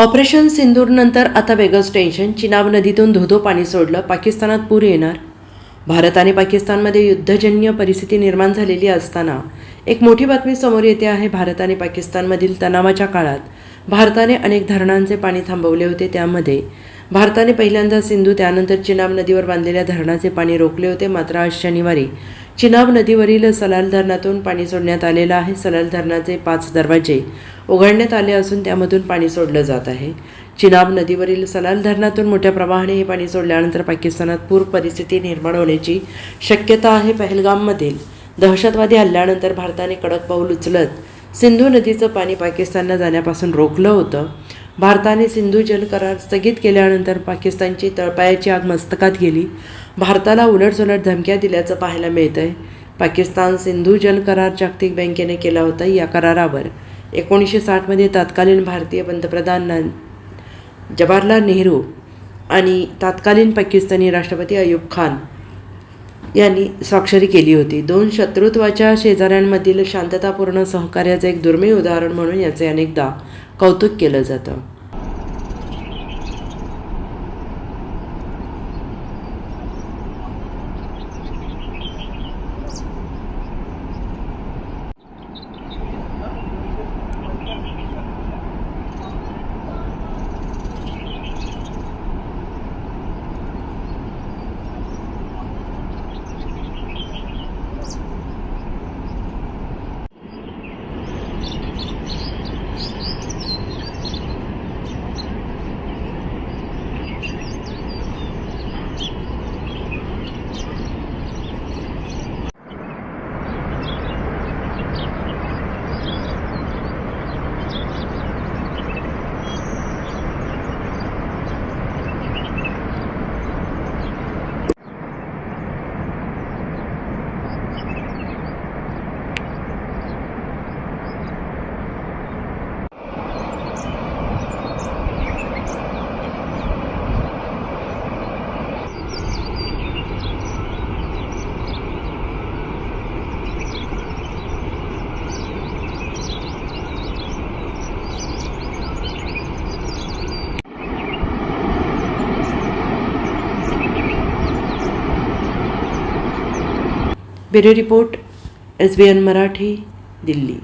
Operation सिंदूरनंतर आता वेगळंच tension Chenab नदीतून धोधो पाणी सोडलं. पाकिस्तानात पूर येणार. भारत आणि पाकिस्तानमध्ये युद्धजन्य परिस्थिती निर्माण झालेली असताना एक मोठी बातमी समोर येते आहे. भारत आणि पाकिस्तानमधील तणावाच्या काळात भारताने अनेक धरणांचे पाणी थांबवले होते. त्यामध्ये भारताने पहिल्यांदा सिंधू त्यानंतर चिनाब नदीवर बांधलेल्या धरणाचे पाणी रोखले होते. मात्र आज शनिवारी चिनाब नदीवरील सलाल धरणातून पाणी सोडण्यात आलेलं आहे. सलाल धरणाचे पाच दरवाजे उघडण्यात आले असून त्यामधून पाणी सोडलं जात आहे. चिनाब नदीवरील सलाल धरणातून मोठ्या प्रवाहाने हे पाणी सोडल्यानंतर पाकिस्तानात पूर परिस्थिती निर्माण होण्याची शक्यता आहे. पहलगाममधील दहशतवादी हल्ल्यानंतर भारताने कडक पाऊल उचलत सिंधू नदीचं पाणी पाकिस्तानला जाण्यापासून रोखलं होतं. भारताने सिंधू जल करार स्थगित केल्यानंतर पाकिस्तानची तळपायाची आग मस्तकात गेली. भारताला उलटसुलट धमक्या दिल्याचं पाहायला मिळतंय. पाकिस्तान सिंधू जल करार जागतिक बँकेने केला होता या करारावर. एकोणीसशे साठमध्ये तत्कालीन भारतीय पंतप्रधान जवाहरलाल नेहरू आणि तत्कालीन पाकिस्तानी राष्ट्रपती अयूब खान यांनी स्वाक्षरी केली होती. दोन शत्रुत्वाच्या शेजाऱ्यांमधील शांततापूर्ण सहकार्याचं एक दुर्मिळ उदाहरण म्हणून याचे अनेकदा कौतुक केलं जातं. Bureau report S B N Marathi Delhi.